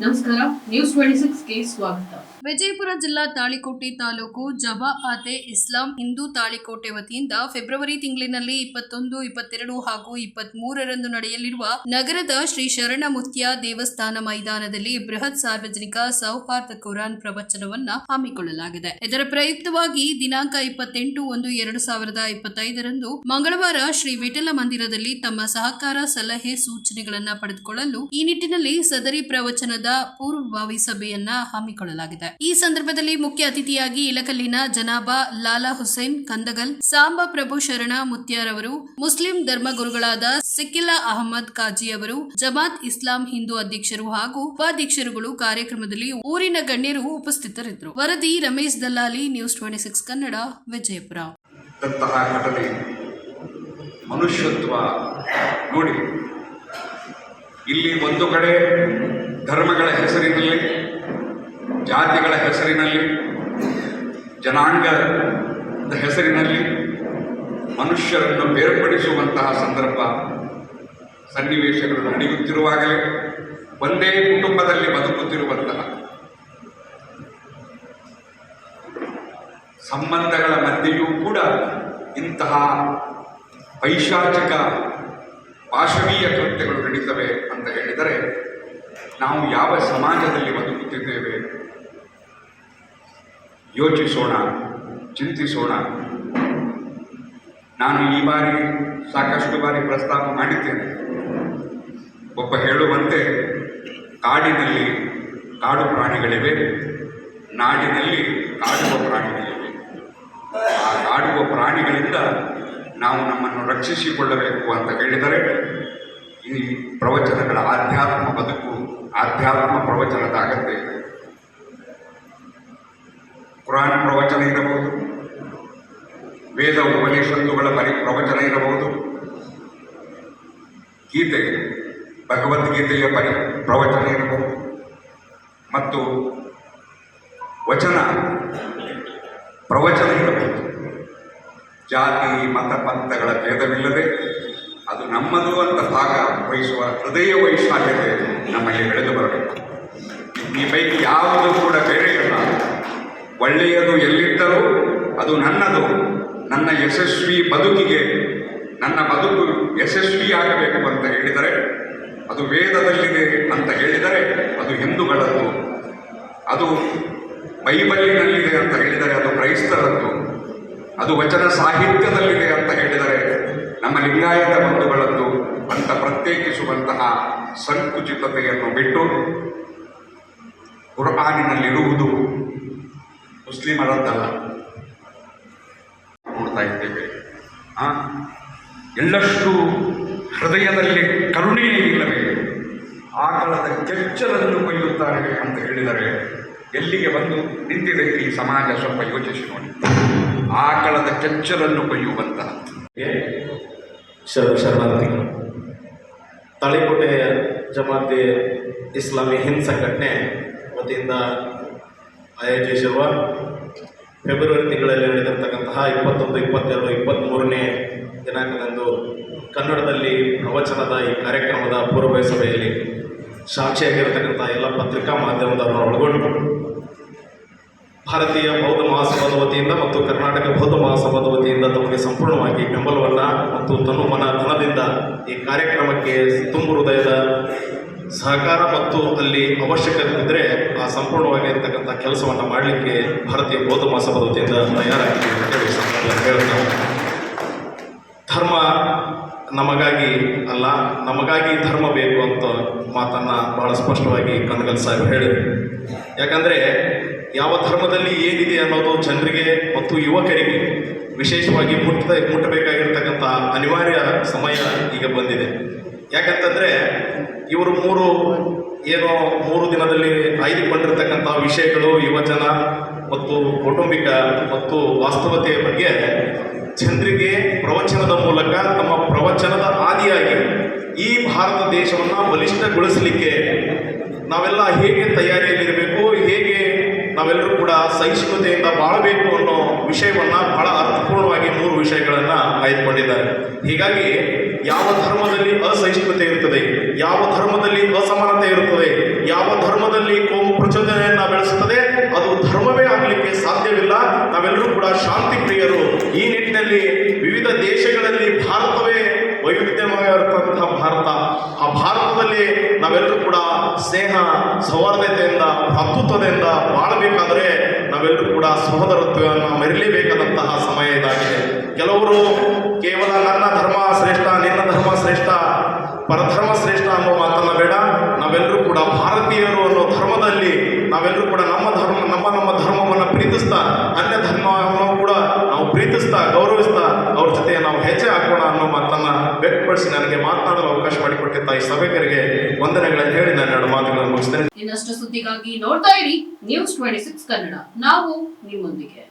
ನಮಸ್ಕಾರ news twenty Vijayapura ಜಿಲ್ಲಾ ತಾಳಿಕೋಟೆ ತಾಲೂಕು ಜಮಾಅತೆ ಇಸ್ಲಾಂ ಹಿಂದೂ ತಾಳಿಕೋಟೆ ವತಿಯಿಂದ ಫೆಬ್ರವರಿ ತಿಂಗಳಿನಲ್ಲಿ ಇಪ್ಪತ್ತೊಂದು, ಇಪ್ಪತ್ತೆರಡು ಹಾಗೂ ಇಪ್ಪತ್ತ್ ಮೂರರಂದು ನಡೆಯಲಿರುವ ನಗರದ ಶ್ರೀ ಶರಣಮುತ್ಯ ದೇವಸ್ಥಾನ ಮೈದಾನದಲ್ಲಿ ಬೃಹತ್ ಸಾರ್ವಜನಿಕ ಸೌಹಾರ್ದ ಕುರಾನ್ ಪ್ರವಚನವನ್ನ ಹಮ್ಮಿಕೊಳ್ಳಲಾಗಿದೆ. ಇದರ ಪ್ರಯುಕ್ತವಾಗಿ ದಿನಾಂಕ ಇಪ್ಪತ್ತೆಂಟು ಒಂದು ಎರಡು ಸಾವಿರದ ಇಪ್ಪತ್ತೈದರಂದು ಮಂಗಳವಾರ ಶ್ರೀ ವಿಠಲ ಮಂದಿರದಲ್ಲಿ ತಮ್ಮ ಸಹಕಾರ ಸಲಹೆ ಸೂಚನೆಗಳನ್ನ ಪಡೆದುಕೊಳ್ಳಲು ಈ ನಿಟ್ಟಿನಲ್ಲಿ ಸದರಿ ಪ್ರವಚನದ ಪೂರ್ವಭಾವಿ ಸಭೆಯನ್ನ ಹಮ್ಮಿಕೊಳ್ಳಲಾಗಿದೆ. ಈ ಸಂದರ್ಭದಲ್ಲಿ ಮುಖ್ಯ ಅತಿಥಿಯಾಗಿ ಇಲಕಲ್ಲಿನ ಜನಾಬಾ ಲಾಲಾ ಹುಸೇನ್, ಕಂದಗಲ್, ಸಾಂಬ ಪ್ರಭು ಶರಣ ಮುತ್ಯಾರವರು ಮುಸ್ಲಿಂ ಧರ್ಮಗುರುಗಳಾದ ಸಿಕ್ಕಿಲ್ಲಾ ಅಹಮದ್ ಕಾಜಿ ಅವರು, ಜಮಾತ್ ಇಸ್ಲಾಂ ಹಿಂದೂ ಅಧ್ಯಕ್ಷರು ಹಾಗೂ ಉಪಾಧ್ಯಕ್ಷರುಗಳು ಕಾರ್ಯಕ್ರಮದಲ್ಲಿ ಊರಿನ ಗಣ್ಯರು ಉಪಸ್ಥಿತರಿದ್ದರು. ವರದಿ Ramesh Dallali, news twenty six Kannada, Vijayapura. ಮನುಷ್ಯತ್ವ ನೋಡಿ. ಇಲ್ಲಿ ಒಂದು ಕಡೆ ಧರ್ಮಗಳ ಹೆಸರಿನಲ್ಲಿ, ಜಾತಿಗಳ ಹೆಸರಿನಲ್ಲಿ ಜನಾಂಗದ ಹೆಸರಿನಲ್ಲಿ ಮನುಷ್ಯರನ್ನು ಬೇರ್ಪಡಿಸುವಂತಹ ಸಂದರ್ಭ ಸನ್ನಿವೇಶಗಳು ನಡೆಯುತ್ತಿರುವಾಗಲೇ ಒಂದೇ ಕುಟುಂಬದಲ್ಲಿ ಬದುಕುತ್ತಿರುವಂತಹ ಸಂಬಂಧಗಳ ಮಧ್ಯೆಯೂ ಕೂಡ ಇಂತಹ ಪೈಶಾಚಿಕ, ಪಾಶವೀಯ ಕೃತ್ಯಗಳು ನಡೀತವೆ ಅಂತ ಹೇಳಿದರೆ ನಾವು ಯಾವ ಸಮಾಜದಲ್ಲಿ ಬದುಕುತ್ತಿದ್ದೇವೆ? ಯೋಚಿಸೋಣ, ಚಿಂತಿಸೋಣ. ನಾನು ಈ ಬಾರಿ ಸಾಕಷ್ಟು ಬಾರಿ ಪ್ರಸ್ತಾಪ ಮಾಡಿದ್ದೇನೆ. ಒಬ್ಬ ಹೇಳುವಂತೆ, ಕಾಡಿನಲ್ಲಿ ಕಾಡು ಪ್ರಾಣಿಗಳಿವೆ, ನಾಡಿನಲ್ಲಿ ಕಾಡುವ ಪ್ರಾಣಿಗಳಿವೆ. ಆ ಕಾಡುವ ಪ್ರಾಣಿಗಳಿಂದ ನಾವು ನಮ್ಮನ್ನು ರಕ್ಷಿಸಿಕೊಳ್ಳಬೇಕು ಅಂತ ಹೇಳಿದರೆ ಈ ಪ್ರವಚನಗಳ ಆಧ್ಯಾತ್ಮ ಬದುಕು ಆಧ್ಯಾತ್ಮ ಪ್ರವಚನದ ಅಗತ್ಯ ಇದೆ ಕುರಾನ್ ಪ್ರವಚನ ಇರಬಹುದು, ವೇದ ಉಪನಿಷತ್ತುಗಳ ಪರಿ ಪ್ರವಚನ ಇರಬಹುದು, ಗೀತೆ, ಭಗವದ್ಗೀತೆಯ ಪರಿ ಪ್ರವಚನ ಇರಬಹುದು. ಮತ್ತು ವಚನ ಪ್ರವಚನ ಇರಬಹುದು. ಜಾತಿ ಮತ ಪಂಥಗಳ ಭೇದವಿಲ್ಲದೆ ಅದು ನಮ್ಮದು ಅಂತ ಭಾಗ ವಹಿಸುವ ಹೃದಯ ವೈಶಾಲ್ಯತೆ ನಮ್ಮಲ್ಲಿ ಬೆಳೆದು ಬರಬೇಕು. ಈ ಪೈಕಿ ಯಾವುದು ಕೂಡ ಬೇರೆಯಲ್ಲ. ಒಳ್ಳೆಯದು ಎಲ್ಲಿದ್ದರೂ ಅದು ನನ್ನದು. ನನ್ನ ಯಶಸ್ವಿ ಬದುಕಿಗೆ ನನ್ನ ಬದುಕು ಯಶಸ್ವಿಯಾಗಬೇಕು ಅಂತ ಹೇಳಿದರೆ ಅದು ವೇದದಲ್ಲಿದೆ ಅಂತ ಹೇಳಿದರೆ ಅದು ಹಿಂದೂಗಳದ್ದು. ಅದು ಬೈಬಲಿನಲ್ಲಿದೆ ಅಂತ ಹೇಳಿದರೆ ಅದು ಕ್ರೈಸ್ತರದ್ದು. ಅದು ವಚನ ಸಾಹಿತ್ಯದಲ್ಲಿದೆ ಅಂತ ಹೇಳಿದರೆ ನಮ್ಮ ಲಿಂಗಾಯತ ಬಂಧುಗಳದ್ದು. ಅಂತ ಪ್ರತ್ಯೇಕಿಸುವಂತಹ ಸಂಕುಚಿತತೆಯನ್ನು ಬಿಟ್ಟು ಕುರ್ಆನಿನಲ್ಲಿರುವುದು ಮುಸ್ಲಿಮರದ್ದಲ್ಲ. ನೋಡ್ತಾ ಇದ್ದೇವೆ. ಆ ಎಳ್ಳಷ್ಟು ಹೃದಯದಲ್ಲಿ ಕರುಣೆಯೇ ಇಲ್ಲವೇ? ಆಕಳದ ಕೆಚ್ಚಲನ್ನು ಕೊಯ್ಯುತ್ತಾರೆ ಅಂತ ಹೇಳಿದರೆ ಎಲ್ಲಿಗೆ ಬಂದು ನಿಂತಿದೆ ಈ ಸಮಾಜ ಸ್ವಲ್ಪ ಯೋಚಿಸಿ ನೋಡಿ. ಆಕಳದ ಕೆಚ್ಚಲನ್ನು ಕೊಯ್ಯುವಂತಹ ಶರಣಾರ್ಥಿಗಳು ತಾಳಿಕೋಟೆ ಜಮಾತಿ ಇಸ್ಲಾಮಿ ಹಿಂದ್ ಸಂಘಟನೆ ವತಿಯಿಂದ ಆಯೋಜಿಸಿರುವ ಫೆಬ್ರವರಿ ತಿಂಗಳಲ್ಲಿ ನಡೆದಿರತಕ್ಕಂತಹ ಇಪ್ಪತ್ತೊಂದು, ಇಪ್ಪತ್ತೆರಡು ಇಪ್ಪತ್ತ್ಮೂರನೇ ದಿನಾಂಕದಂದು ಕನ್ನಡದಲ್ಲಿ ಪ್ರವಚನದ ಈ ಕಾರ್ಯಕ್ರಮದ ಪೂರ್ವಭಾವಿ ಸಭೆಯಲ್ಲಿ ಸಾಕ್ಷಿಯಾಗಿರ್ತಕ್ಕಂಥ ಎಲ್ಲ ಪತ್ರಿಕಾ ಮಾಧ್ಯಮದವರನ್ನು ಒಳಗೊಂಡು ಭಾರತೀಯ ಬೌದ್ಧ ಮಹಾಸಭಾದ ವತಿಯಿಂದ ಮತ್ತು ಕರ್ನಾಟಕ ಬೌದ್ಧ ಮಹಾಸಭಾದ ವತಿಯಿಂದ ತಮಗೆ ಸಂಪೂರ್ಣವಾಗಿ ಬೆಂಬಲವನ್ನು ಮತ್ತು ತನು ಮನ ಧನದಿಂದ ಈ ಕಾರ್ಯಕ್ರಮಕ್ಕೆ ತುಂಬ ಹೃದಯದ ಸಹಕಾರ ಮತ್ತು ಅಲ್ಲಿ ಅವಶ್ಯಕತೆ ಇದ್ದರೆ ಆ ಸಂಪೂರ್ಣವಾಗಿರ್ತಕ್ಕಂಥ ಕೆಲಸವನ್ನು ಮಾಡಲಿಕ್ಕೆ ಭಾರತೀಯ ಬೌದ್ಧ ಮಹಾಸಭಾದ ವತಿಯಿಂದ ತಯಾರಾಗಿದೆ ಹೇಳ್ತಾ ಧರ್ಮ ನಮಗಾಗಿ ಅಲ್ಲ, ನಮಗಾಗಿ ಧರ್ಮ ಬೇಕು ಅಂತ ಮಾತನ್ನು ಬಹಳ ಸ್ಪಷ್ಟವಾಗಿ ಕನಗಲ್ ಸಾಹೇಬ್ ಹೇಳಿದರು. ಯಾಕಂದರೆ ಯಾವ ಧರ್ಮದಲ್ಲಿ ಏನಿದೆ ಅನ್ನೋದು ಜನರಿಗೆ ಮತ್ತು ಯುವಕರಿಗೆ ವಿಶೇಷವಾಗಿ ಮುಟ್ಟದ ಮುಟ್ಟಬೇಕಾಗಿರ್ತಕ್ಕಂಥ ಅನಿವಾರ್ಯ ಸಮಯ ಈಗ ಬಂದಿದೆ. ಯಾಕಂತಂದರೆ ಇವರು ಮೂರು ಏನೋ ಮೂರು ದಿನದಲ್ಲಿ ಆಯ್ದುಕೊಂಡಿರ್ತಕ್ಕಂಥ ವಿಷಯಗಳು, ಯುವಜನ ಮತ್ತು ಕೌಟುಂಬಿಕ ಮತ್ತು ವಾಸ್ತವತೆಯ ಬಗ್ಗೆ ಜನರಿಗೆ ಪ್ರವಚನದ ಮೂಲಕ ತಮ್ಮ ಪ್ರವಚನದ ಆದಿಯಾಗಿ ಈ ಭಾರತ ದೇಶವನ್ನು ಬಲಿಷ್ಠಗೊಳಿಸಲಿಕ್ಕೆ ನಾವೆಲ್ಲ ಹೇಗೆ ತಯಾರಿಯಲ್ಲಿರಬೇಕು, ಹೇಗೆ ನಾವೆಲ್ಲರೂ ಕೂಡ ಸಹಿಷ್ಣುತೆಯಿಂದ ಬಾಳಬೇಕು ಅನ್ನೋ ವಿಷಯವನ್ನು ಬಹಳ ಅರ್ಥಪೂರ್ಣವಾಗಿ ಮೂರು ವಿಷಯಗಳನ್ನು ಆಯ್ದುಕೊಂಡಿದ್ದಾರೆ. ಹೀಗಾಗಿ ಯಾವ ಧರ್ಮದಲ್ಲಿ ಅಸಹಿಷ್ಣುತೆ ಇರುತ್ತದೆ, ಯಾವ ಧರ್ಮದಲ್ಲಿ ಅಸಮಾನತೆ ಇರುತ್ತದೆ, ಯಾವ ಧರ್ಮದಲ್ಲಿ ಕೋಮು ಪ್ರಚೋದನೆಯನ್ನು ಬೆಳೆಸುತ್ತದೆ, ಅದು ಧರ್ಮವೇ ಆಗಲಿಕ್ಕೆ ಸಾಧ್ಯವಿಲ್ಲ. ನಾವೆಲ್ಲರೂ ಕೂಡ ಶಾಂತಿ ಪ್ರಿಯರು ಈ ನಿಟ್ಟಿನಲ್ಲಿ ವಿವಿಧ ದೇಶಗಳಲ್ಲಿ ಭಾರತವೇ ವೈವಿಧ್ಯಮಯವಾಗಿರ್ತಕ್ಕಂತಹ ಸ್ನೇಹ, ಸೌಹಾರ್ದತೆಯಿಂದ, ಭ್ರಾತೃತ್ವದಿಂದ ಬಾಳಬೇಕಾದರೆ ನಾವೆಲ್ಲರೂ ಕೂಡ ಸಹೋದರತ್ವವನ್ನು ಮೆರಲೇಬೇಕಾದಂತಹ ಸಮಯ ಇದಾಗಿದೆ. ಕೆಲವರು ಕೇವಲ ನನ್ನ ಧರ್ಮ ಶ್ರೇಷ್ಠ, ನಿನ್ನ ಧರ್ಮ ಶ್ರೇಷ್ಠ, ಪರಧರ್ಮ ಶ್ರೇಷ್ಠ ಅನ್ನೋ ಮಾತನ್ನ ಬೇಡ. ನಾವೆಲ್ಲರೂ ಕೂಡ ಭಾರತೀಯರು ಅನ್ನೋ ಧರ್ಮದಲ್ಲಿ ನಾವೆಲ್ಲರೂ ಕೂಡ ನಮ್ಮ ಧರ್ಮ, ನಮ್ಮ ನಮ್ಮ ಧರ್ಮವನ್ನು ಪ್ರೀತಿಸ್ತಾ, ಅನ್ಯ ಧರ್ಮವನ್ನು ಕೂಡ ನಾವು ಪ್ರೀತಿಸ್ತಾ ಗೌರವಿಸ್ತಾ ಅವ್ರ ಜೊತೆ ನಾವು ಹೆಜ್ಜೆ ಹಾಕೋಣ ಅನ್ನೋ ಮಾತನ್ನ ವ್ಯಕ್ತಪಡಿಸಿ ನನಗೆ ಮಾತನಾಡಲು ಅವಕಾಶ ಮಾಡಿಕೊಟ್ಟ ತಾಯಿ ಸಭೆಕರಿಗೆ ವಂದನೆಗಳನ್ನು ಹೇಳಿ ನಾನು ಎರಡು ಮಾತುಗಳನ್ನು ಮುಗಿಸ್ತೇನೆ. ಇನ್ನಷ್ಟು ಸುದ್ದಿಗಾಗಿ ನೋಡ್ತಾ ಇರಿ ನ್ಯೂಸ್ ಟ್ವೆಂಟಿ ಸಿಕ್ಸ್ ಕನ್ನಡ. ನಾವು ನಿಮ್ಮೊಂದಿಗೆ.